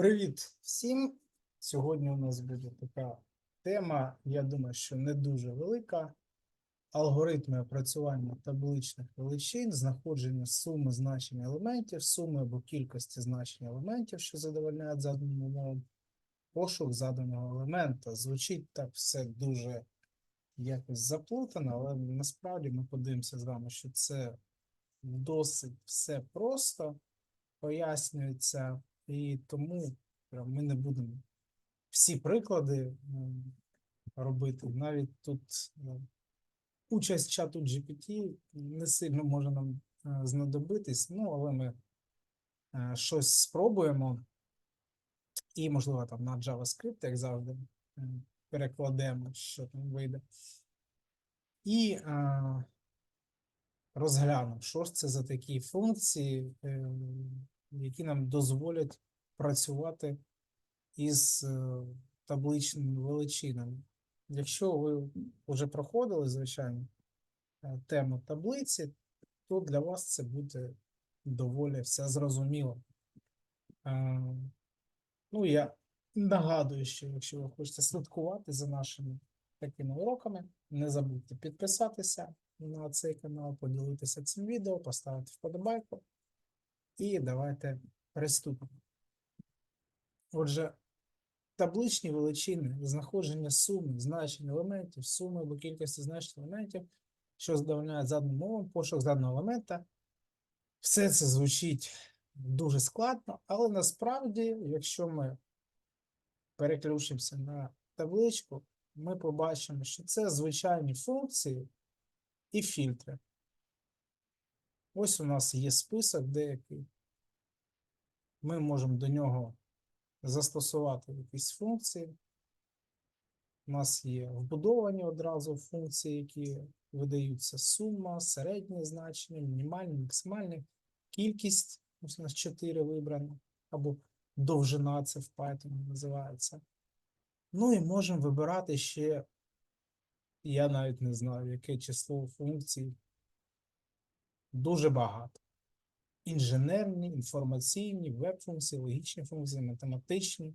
Привіт всім! Сьогодні у нас буде така тема, я думаю, що не дуже велика. Алгоритми опрацювання табличних величин, знаходження суми значень елементів, суми або кількості значень елементів, що задовольняють заданим умовам, пошук заданого елемента. Звучить так все дуже якось заплутано, але насправді ми подивимося з вами, що це досить все просто пояснюється, і тому прям ми не будемо всі приклади робити. Навіть тут е, участь чату GPT не сильно може нам е, знадобитись, ну, але ми е, щось спробуємо. І, можливо, там на JavaScript, як завжди, е, перекладемо, що там вийде. І е, розглянемо, що ж це за такі функції, е, які нам дозволять працювати із е, табличними величинами. Якщо ви вже проходили, звичайно, е, тему таблиці, то для вас це буде доволі все зрозуміло. Е, Ну, я нагадую, що якщо ви хочете слідкувати за нашими такими уроками, не забудьте підписатися на цей канал, поділитися цим відео, поставити вподобайку. І давайте приступимо. Отже, табличні величини, знаходження суми, значень елементів, суми або кількості значень елементів, що задовольняють заданим мовам, пошук заданого елемента. Все це звучить дуже складно, але насправді, якщо ми переключимося на табличку, ми побачимо, що це звичайні функції і фільтри. Ось у нас є список деякий. Ми можемо до нього застосувати якісь функції. У нас є вбудовані одразу функції, які видаються сума, середнє значення, мінімальне, максимальне, кількість. Ось у нас 4 вибрано, або довжина це в Python називається. Ну і можемо вибирати ще, я навіть не знаю, яке число функцій. Дуже багато. Інженерні, інформаційні, веб-функції, логічні функції, математичні,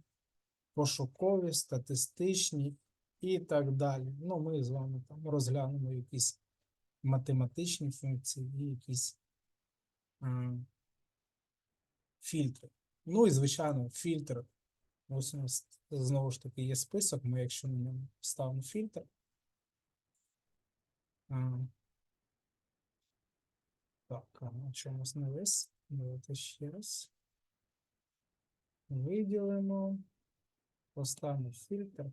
пошукові, статистичні і так далі. Ну, ми з вами там розглянемо якісь математичні функції і якісь а, фільтри. Ну і, звичайно, фільтр. Ось у нас знову ж таки є список. Ми, якщо на ньому ставимо фільтр. Так, а на чомусь не весь. Давайте ще раз. Виділимо. Поставимо фільтр.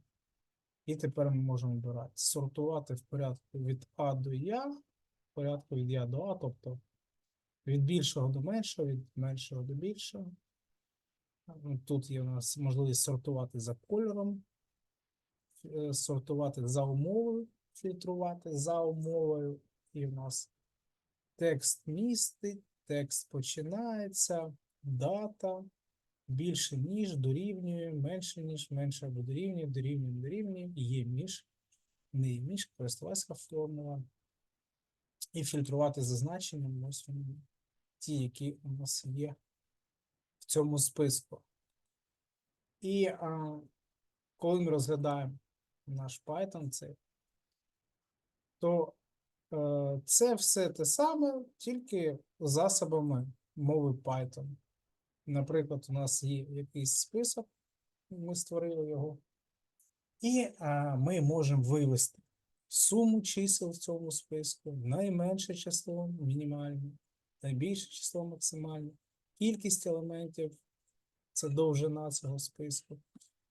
І тепер ми можемо обирати. Сортувати в порядку від А до Я, в порядку від Я до А, тобто від більшого до меншого, від меншого до більшого. Ну, Тут є у нас можливість сортувати за кольором, е, сортувати за умовою, фільтрувати за умовою. І в нас текст містить, текст починається, дата, більше ніж, дорівнює, менше ніж, менше або дорівнює, дорівнює, дорівнює, є між, не є між, користувацька формула. І фільтрувати за значенням, ті, які у нас є в цьому списку. І а, коли ми розглядаємо наш Python, цей, то це все те саме, тільки засобами мови Python. Наприклад, у нас є якийсь список, ми створили його, і а, ми можемо вивести суму чисел в цьому списку, найменше число мінімальне, найбільше число максимальне, кількість елементів це довжина цього списку,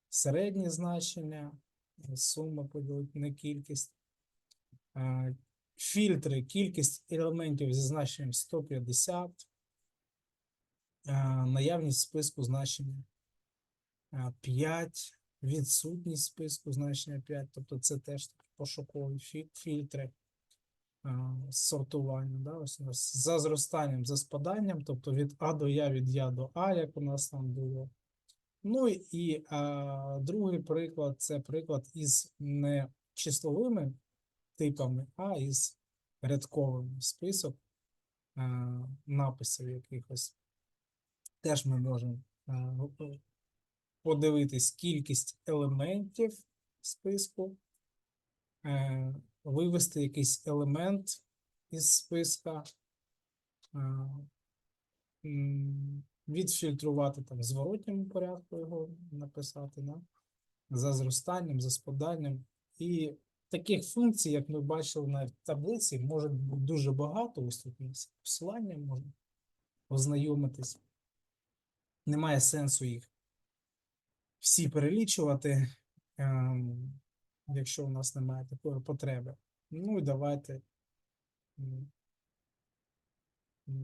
середнє значення, сума поділити на кількість, а, фільтри, кількість елементів зі значенням 150, наявність списку значення 5, відсутність списку значення 5, тобто це теж пошукові фільтри сортування. Да? Ось у нас за зростанням, за спаданням, тобто від А до Я, від Я до А, як у нас там було. Ну і а, другий приклад це приклад із не числовими типами, а із рядковими список а, написів якихось. Теж ми можемо в- подивитись кількість елементів списку, е, вивести якийсь елемент із списка, е, відфільтрувати там в зворотньому порядку його написати, да? за зростанням, за спаданням. І таких функцій, як ми бачили на таблиці, може бути дуже багато. Ось тут у посилання можна ознайомитись. Немає сенсу їх всі перелічувати, ем, якщо у нас немає такої потреби. Ну і давайте.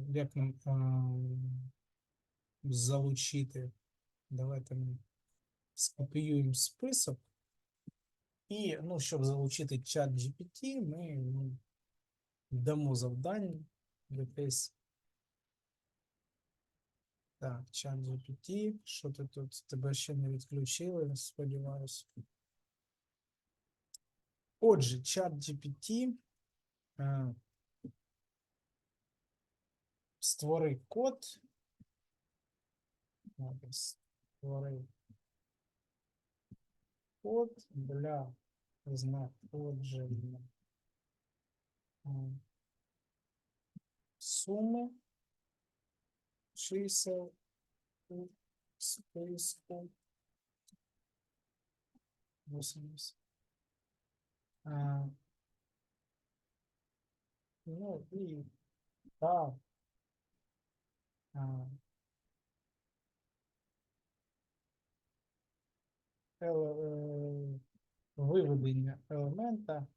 Як нам ем, залучити? Давайте ми скопіюємо список. І, ну, щоб залучити чат GPT, ми ну, дамо завдання якесь. Так, чат GPT. Що ти тут? Тебе ще не відключили, сподіваюся. Отже, чат GPT. Е, створи код. Створи код для знаходження суми чисел у списку 80. А, ну і так. А, виведення елемента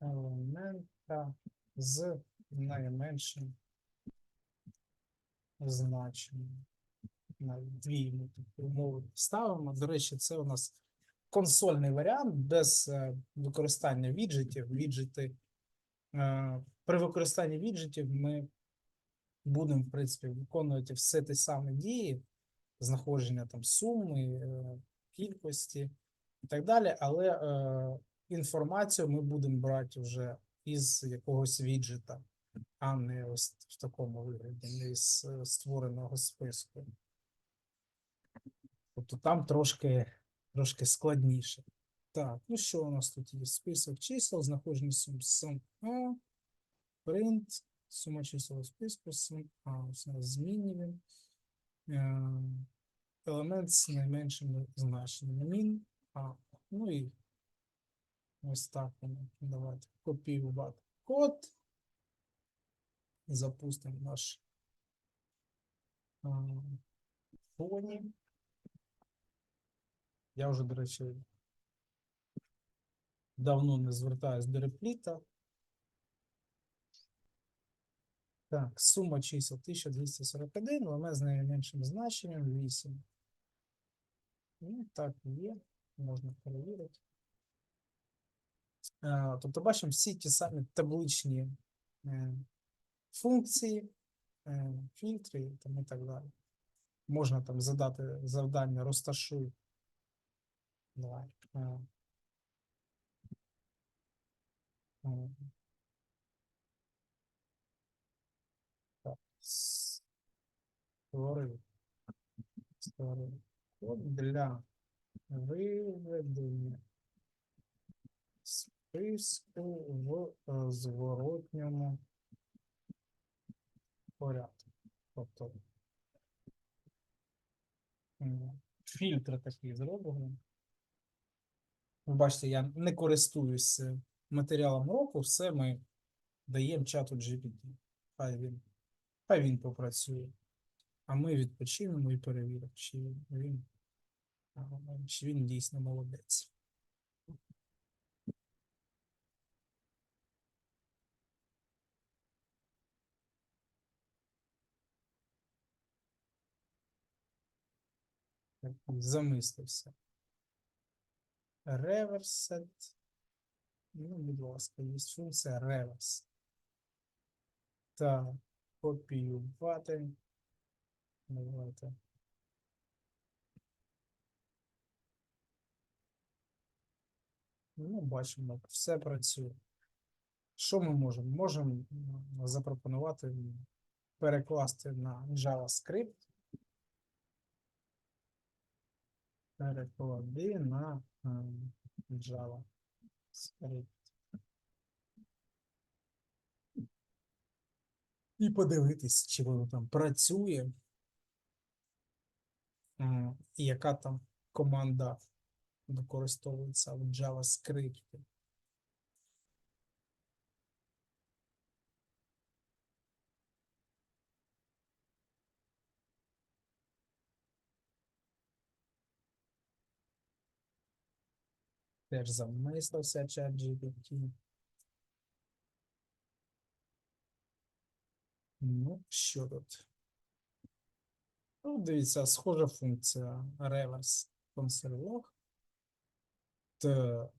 елемента з найменшим значенням. Дві тут умови ставимо. До речі, це у нас консольний варіант без е, використання віджитів. Віджити е, при використанні віджитів ми будемо, в принципі, виконувати все ті самі дії, знаходження там суми, е, кількості і так далі, але е, інформацію ми будемо брати вже із якогось віджита, а не ось в такому вигляді, не із е, створеного списку. Тобто там трошки, трошки складніше. Так, ну що у нас тут є? Список чисел, знаходження сум сум А, print, сума чисел списку, сум А, ось у змінюємо. Е, Елемент з найменшим значенням min, А, ну і ось так. Давайте копіювати код. Запустимо наш фоні. Я вже, до речі, давно не звертаюсь до репліта. Так, сума чисел 1241, але з найменшим значенням 8. Ну, так є, можна перевірити. Тобто бачимо всі ті самі табличні е, функції, е, фільтри там, і так далі. Можна там задати завдання розташуй. Давай. е, е, Так. Створив. Створив код для виведення списку в е, зворотньому порядку. Тобто фільтр такий зроблений. Ви бачите, я не користуюсь е, матеріалом року, все ми даємо чату GPT. Хай він, хай він попрацює. А ми відпочинемо і перевіримо, чи він, чи він дійсно молодець. Замислився. Реверсет. Ну, будь ласка, є функція реверс. Так, копіювати. Давайте. Ну, бачимо, все працює. Що ми можемо? Можемо запропонувати перекласти на JavaScript переклади на е, І подивитись, чи воно там працює. І яка там команда використовується в JavaScript. Теж замислився ChatGPT. Ну, що тут? Ну, дивіться, схожа функція reverse console Так.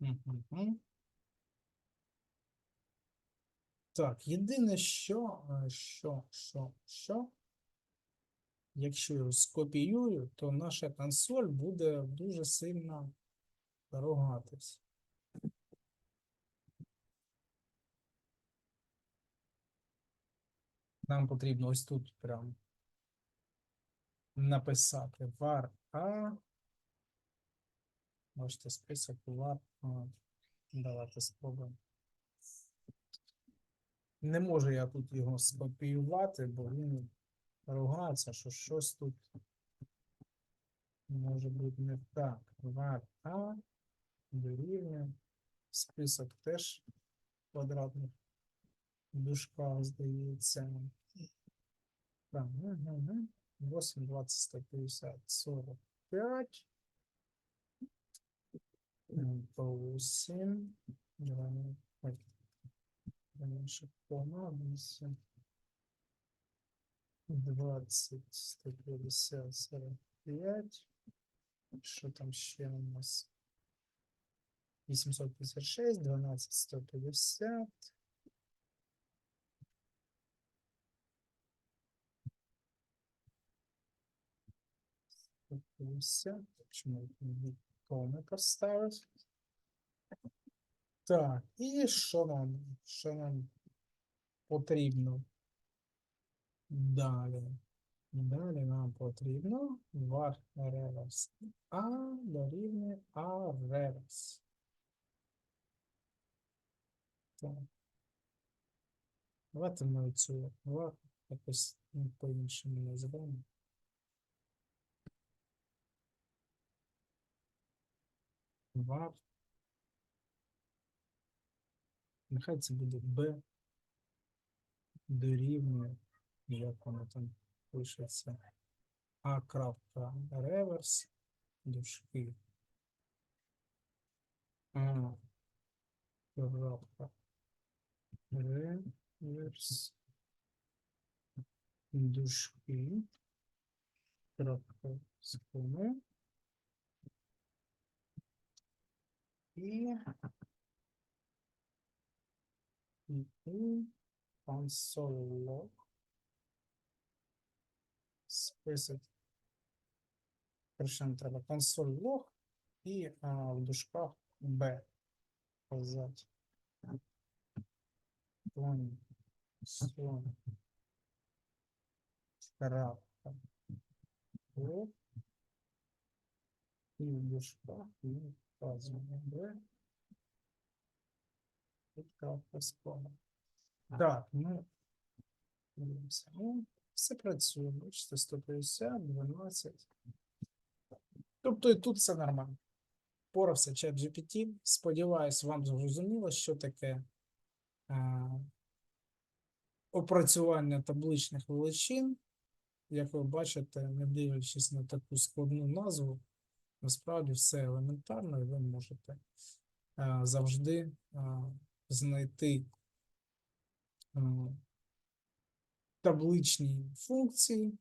Мгм. Так, єдине, що, е, що, що, що, якщо його скопіюю, то наша консоль буде дуже сильно ругатись. Нам потрібно ось тут прям написати var a. Можете список var. Давайте спробуємо. Не можу я тут його скопіювати, бо він ругається, що щось тут може бути не так. var a дорівнює. Список теж квадратних дужках, здається. Так, угу. 8, 20, 150, 45. 8. Менше кома, 8. 20, 150, 45. Що там ще у нас? 856, 12, 150. 150. Чому коми поставити? Так, і що нам? Що нам потрібно? Далі. Далі нам потрібно var reverse. А дорівнює a reverse. Так. Давайте ми цю якось по-іншому назвемо. Var. Нехай це буде b дорівнює, як воно там пишеться, а крапка реверс дужки. А крапка реверс дужки. Крапка з І log список. Перше треба console log і а, в дужках B сказати. Console крапка і в дужках з кома. Так, ну, дивимося. Ну, все працює. Бачите, 150, 12. Тобто і тут все нормально. Порався чат GPT. Сподіваюсь, вам зрозуміло, що таке а, опрацювання табличних величин. Як ви бачите, не дивлячись на таку складну назву, насправді все елементарно, і ви можете а, завжди а, знайти а, табличні функції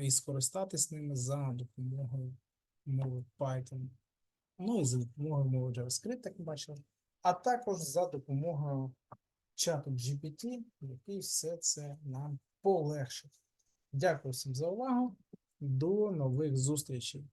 і скористатись ними за допомогою мови Python. Ну і за допомогою мови JavaScript, як ми бачили, а також за допомогою чату GPT, який все це нам полегшить. Дякую всім за увагу. До нових зустрічей.